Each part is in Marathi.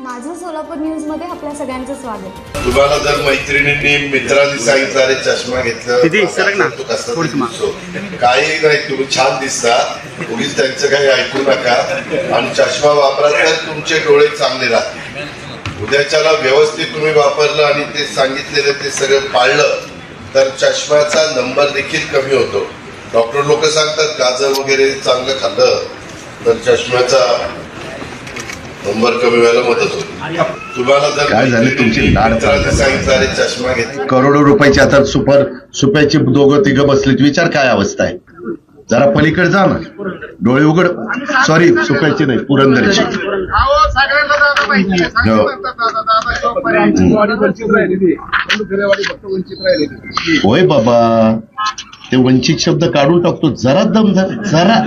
माझं सोलापूर न्यूजमध्ये आपल्या सगळ्यांचं स्वागत. तुम्हाला जर मैत्रिणींनी मित्रांनी सांगितलं अरे चष्मा घेतलं दीदी, सरक ना. तू कसा थोडंसं माग. दिसतो. काही नाही तुम्ही छान दिसता. उगीच त्यांचं काही ऐकू नका. आणि चष्मा वापरा तर तुमचे डोळे चांगले राहतील. उद्याच्याला व्यवस्थित तुम्ही वापरलं आणि ते सांगितलेलं ते सगळं पाळलं तर चष्म्याचा नंबर देखील कमी होतो. डॉक्टर लोक सांगतात गाजर वगैरे चांगलं खाल्लं तर चष्म्याचा नंबर कमी व्हायला मदत होते. तुम्हाला जर काय झालं तुमची लाड मित्रांनी सांगितलं अरे चष्मा घेतला. करोडो रुपयाची आता सुपर सुप्याची दोघं तिघं बसलीत. विचार काय अवस्था आहे? जरा पलीकडे जा ना. डोळे उघड. सॉरी सुप्याची नाही पुरंदरची. हो. होय बाबा. ते वंचित शब्द काढून टाकतो. जरा दम धर. जरा.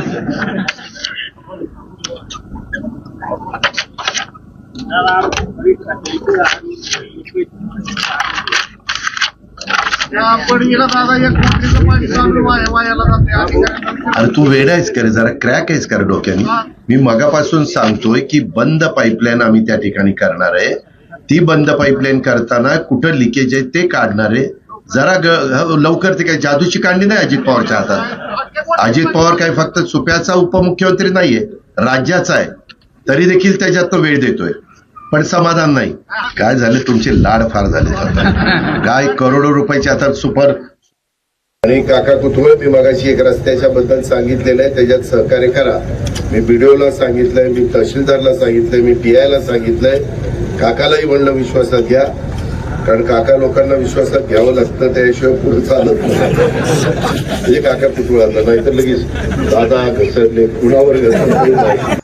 अरे तू वेडा आहेस का रे? जरा क्रॅक आहेस का रे डोक्याने? मी मगापासून सांगतोय की बंद पाईपलाईन आम्ही त्या ठिकाणी करणार आहे. ती बंद पाईपलाईन करताना कुठं लिकेज आहे ते काढणार आहे. जरा ग- लवकर ते काय जादूची काढली नाही अजित पवारच्या हातात? अजित पवार काय फक्त सुप्याचा उपमुख्यमंत्री नाहीये राज्याचा आहे. तरी देखील त्याच्यात तो वेळ देतोय. पण समाधान नाही. काय झालं? तुमचे लाड फार झाले. काय करोडो रुपयाचे आता सुपर. आणि काका कुतुळ मी मगाशी एक रस्त्याच्या बद्दल सांगितलेलं आहे. त्याच्यात सहकार्य करा. मी बीडीओला सांगितलंय मी तहसीलदारला सांगितलंय मी पी आयला सांगितलंय. काकालाही म्हणलं विश्वासात घ्या. कारण काका लोकांना विश्वासात घ्यावं लागतं त्याशिवाय पुढे चालत नाही. म्हणजे काका कुतुळाला नाहीतर लगेच दादा घसरले कुणावर घसरले